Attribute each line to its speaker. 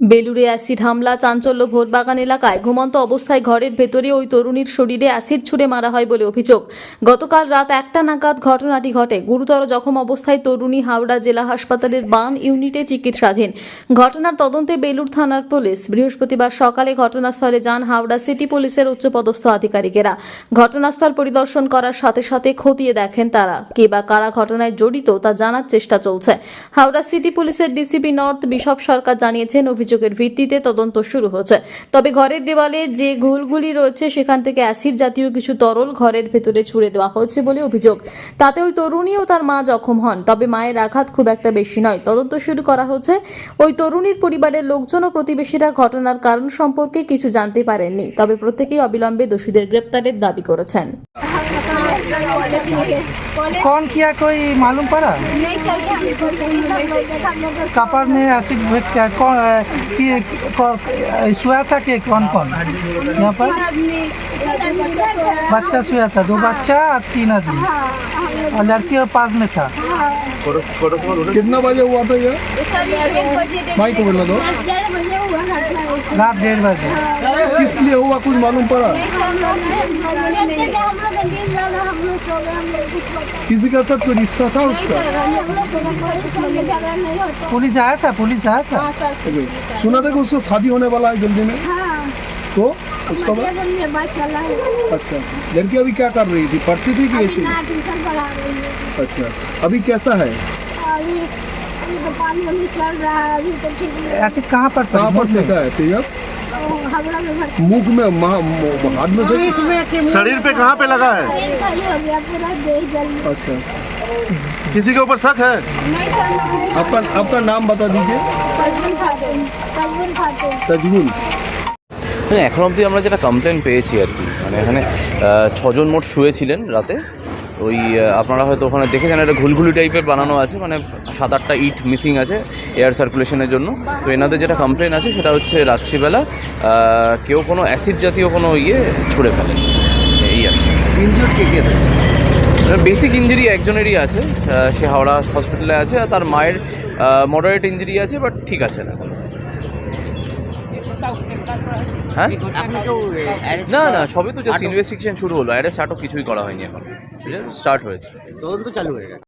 Speaker 1: বেলুড়ে acid হামলা, চাঞ্চল্য ভোটবাগান এলাকায় ঘুমন্ত অবস্থায় ঘরের ভেতরে ওই তরুণীর শরীরে অ্যাসিড ছুড়ে মারা হয় বলে অভিযোগ। গতকাল রাত একটা নাগাদ ঘটনাটি ঘটে। গুরুতর জখম অবস্থায় তরুণী হাওড়া জেলা হাসপাতালের বান ইউনিটে চিকিৎসাধীন। ঘটনার তদন্তে বেলুর থানার পুলিশ বৃহস্পতিবার সকালে ঘটনাস্থলে যান হাওড়া সিটি পুলিশের উচ্চপদস্থ আধিকারিকেরা। ঘটনাস্থল পরিদর্শন করার সাথে সাথে খতিয়ে দেখেন তারা। কে বা কারা ঘটনায় জড়িত তা জানার চেষ্টা চলছে। হাওড়া সিটি পুলিশের ডিসিপি নর্থ, বিশপ সরকার জানিয়েছেন অভিযোগের ভিত্তিতে তদন্ত শুরু হচ্ছে তবে ঘরের দেওয়ালে যে ঘুলঘুলি রয়েছে সেখান থেকে অ্যাসিড জাতীয় কিছু তরল ঘরের ভেতরে ছুড়ে দেওয়া হয়েছে বলে অভিযোগ তাতে ওই তরুণী ও তার মা জখম হন তবে মায়ের আঘাত খুব একটা বেশি নয় তদন্ত শুরু করা হচ্ছে ওই তরুণীর পরিবারের লোকজন ও প্রতিবেশীরা ঘটনার কারণ সম্পর্কে কিছু জানতে পারেননি তবে প্রত্যেকেই অবিলম্বে দোষীদের গ্রেপ্তারের দাবি করেছেন
Speaker 2: कौन किया कोई मालूम पड़ा
Speaker 3: नहीं सर किसी को नहीं नहीं
Speaker 2: कपर में एसिड फेंक क्या कौन अ, कि कौ- सोया था कि कौन कौन यहाँ पर बच्चा सोया था दो बच्चा और तीन आदमी और लड़की और पास में था
Speaker 4: कितना बजे हुआ था ये भाई को बोला।
Speaker 2: रात डेढ़ बजे
Speaker 4: किस लिए हुआ कुछ मालूम पड़ा किसी का सब रिश्ता था उसका
Speaker 2: पुलिस आया था पुलिस आया था
Speaker 4: सुना था कि उसका शादी होने वाला है जल्दी में तो उसका अच्छा लड़की अभी क्या कर रही थी पढ़ती थी कि ऐसी अच्छा अभी कैसा है
Speaker 2: ऐसे कहाँ पर
Speaker 4: कहाँ पर लिखा है। मुख में महा- मु- हाथ में से
Speaker 5: शरीर पे कहाँ पे लगा है
Speaker 3: पेट खाली हो गया पूरा देह जल गया।
Speaker 4: अच्छा
Speaker 5: किसी के ऊपर शक है
Speaker 3: नहीं सर मैं किसी
Speaker 4: आपका आपका नाम बता दीजिए
Speaker 3: तजबुल खातून तजबुल खातून
Speaker 4: तजबुल
Speaker 6: মানে এখন অবধি আমরা যেটা কমপ্লেন পেয়েছি আর কি মানে এখানে আহ, ছজন মোট শুয়েছিলেন রাতে ওই আপনারা হয়তো ওখানে দেখেছেন একটা ঘুলঘুলি টাইপের বানানো আছে মানে সাত আটটা ইট মিসিং আছে এয়ার সার্কুলেশনের জন্য। তো এনাদের যেটা কমপ্লেন আছে সেটা হচ্ছে রাত্রিবেলা কেউ কোনো অ্যাসিড জাতীয় কোনো ইয়ে ছুঁড়ে ফেলে। এই আছে বেসিক ইঞ্জুরি একজনেরই আছে সে হাওড়া হসপিটালে আছে আর তার মায়ের মডারেট ইঞ্জুরি আছে বাট ঠিক আছে না। হ্যাঁ? না না সবে তো জাস্ট ইনভেস্টিগেশন শুরু হলো। অ্যারেস্ট আটক কিছুই করা হয়নি এখন। স্টার্ট হয়েছে।
Speaker 7: তদন্ত চালু হয়ে গেছে।